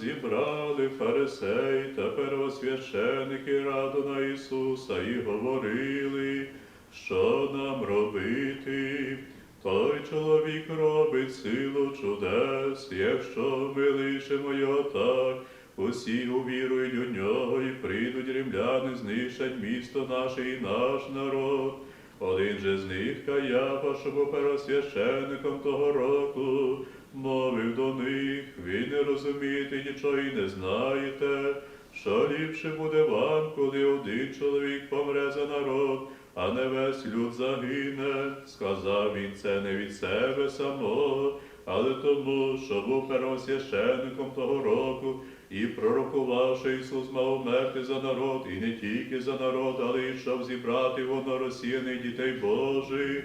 зібрали фарисеї та первосвященики раду на Ісуса і говорили, що нам робити. Той чоловік робить силу чудес, якщо ми лишимо його так, усі увірують у нього і прийдуть римляни, знищать місто наше і наш народ. Один же з них Каяфа, що був первосвященником того року, мовив до них, ви не розумієте нічого і не знаєте, що ліпше буде вам, коли один чоловік помре за народ, а не весь люд загине. Сказав він це не від себе самого, але тому, що був первосвященником того року, і пророкував, що Ісус мав умерти за народ, і не тільки за народ, але й щоб зібрати воно розсіяних дітей Божих.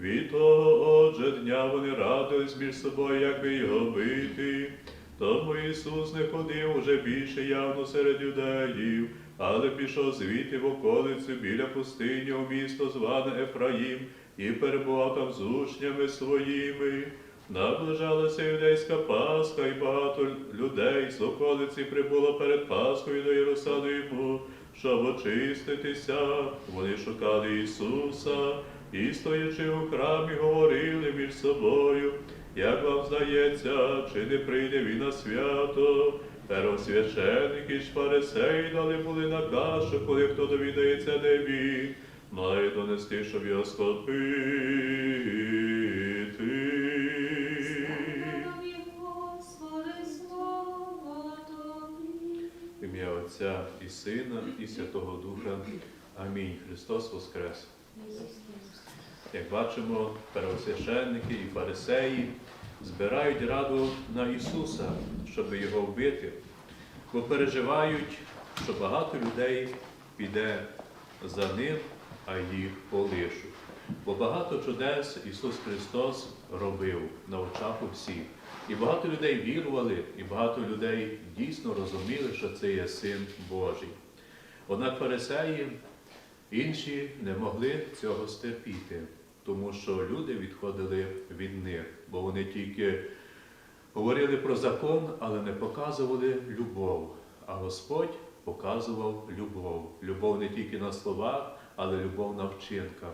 Від того, отже, дня вони радились між собою, як би його бити. Тому Ісус не ходив уже більше явно серед юдеїв, але пішов звідти в околицю біля пустині у місто зване Ефраїм, і перебував там з учнями своїми. Наближалася юдейська Пасха, і багато людей з околиці прибуло перед Пасхою до Єрусалиму, щоб очиститися. Вони шукали Ісуса і, стоячи у храмі, говорили між собою, як вам здається, чи не прийде він на свято. Первосвященники й фарисеї дали були наказ, що коли хто довідається, де він, має донести, щоб його схопити. Тобі, Господи, слава Тобі. В ім'я Отця і Сина, і Святого Духа. Амінь. Христос Воскрес. Як бачимо, первосвященники і фарисеї збирають раду на Ісуса, щоб його вбити, бо переживають, що багато людей піде за ним, а їх полишуть. Бо багато чудес Ісус Христос робив на очах у всіх. І багато людей вірували, і багато людей дійсно розуміли, що це є Син Божий. Однак фарисеї інші не могли цього стерпіти, тому що люди відходили від них, бо вони тільки говорили про закон, але не показували любов. А Господь показував любов. Любов не тільки на словах, але любов на вчинках.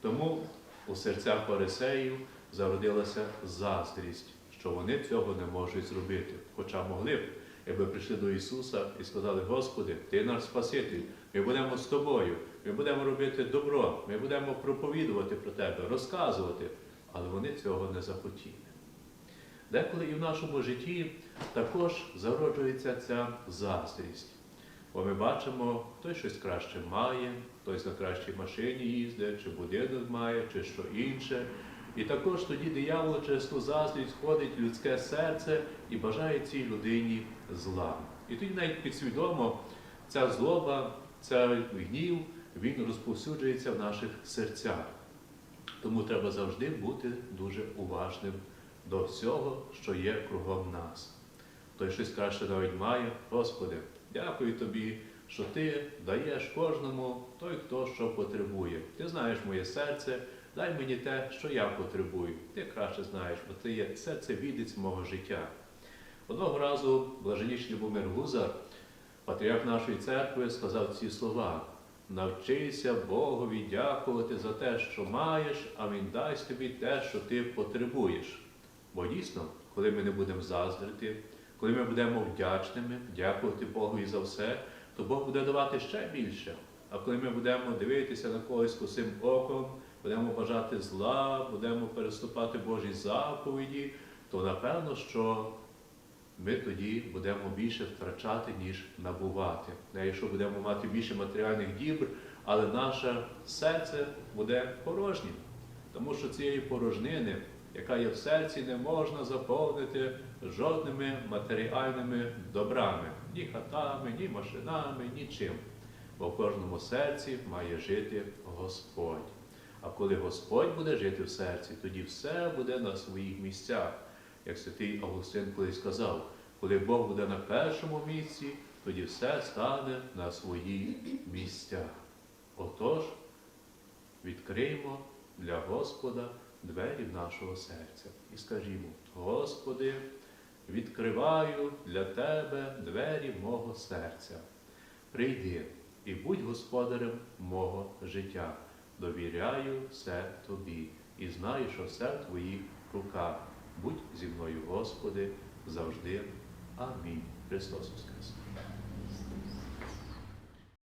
Тому у серцях фарисеїв зародилася заздрість, що вони цього не можуть зробити. Хоча могли б, якби прийшли до Ісуса і сказали, Господи, Ти наш Спаситель, ми будемо з тобою, ми будемо робити добро, ми будемо проповідувати про Тебе, розказувати. Але вони цього не захотіли. Деколи і в нашому житті також зароджується ця заздрість. Бо ми бачимо, хтось щось краще має, хтось на кращій машині їздить, чи будинок має, чи що інше. І також тоді диявол через ту заздрість входить в людське серце і бажає цій людині зла. І тоді навіть підсвідомо ця злоба, цей гнів, він розповсюджується в наших серцях. Тому треба завжди бути дуже уважним до всього, що є кругом нас. Той щось краще навіть має, Господи, дякую Тобі, що Ти даєш кожному той, хто що потребує. Ти знаєш моє серце, дай мені те, що я потребую. Ти краще знаєш, бо ти є серце відець мого життя. Одного разу блаженніший Любомир Гузар, патріарх нашої церкви, сказав ці слова. Навчися Богові дякувати за те, що маєш, а Він дасть тобі те, що ти потребуєш. Бо дійсно, коли ми не будемо заздрити, коли ми будемо вдячними, дякувати Богу і за все, то Бог буде давати ще більше. А коли ми будемо дивитися на когось косим оком, будемо бажати зла, будемо переступати Божі заповіді, то напевно, що ми тоді будемо більше втрачати, ніж набувати. Якщо будемо мати більше матеріальних дібр, але наше серце буде порожнім. Тому що цієї порожнини, яка є в серці, не можна заповнити жодними матеріальними добрами, ні хатами, ні машинами, нічим. Бо в кожному серці має жити Господь. А коли Господь буде жити в серці, тоді все буде на своїх місцях. Як святий Августин колись сказав, коли Бог буде на першому місці, тоді все стане на свої місця. Отож, відкриємо для Господа двері нашого серця і скажімо, Господи, відкриваю для тебе двері мого серця. Прийди і будь господарем мого життя. Довіряю все тобі і знаю, що все в твоїх руках. Будь зі мною, Господи, завжди. Амінь. Христос Воскрес!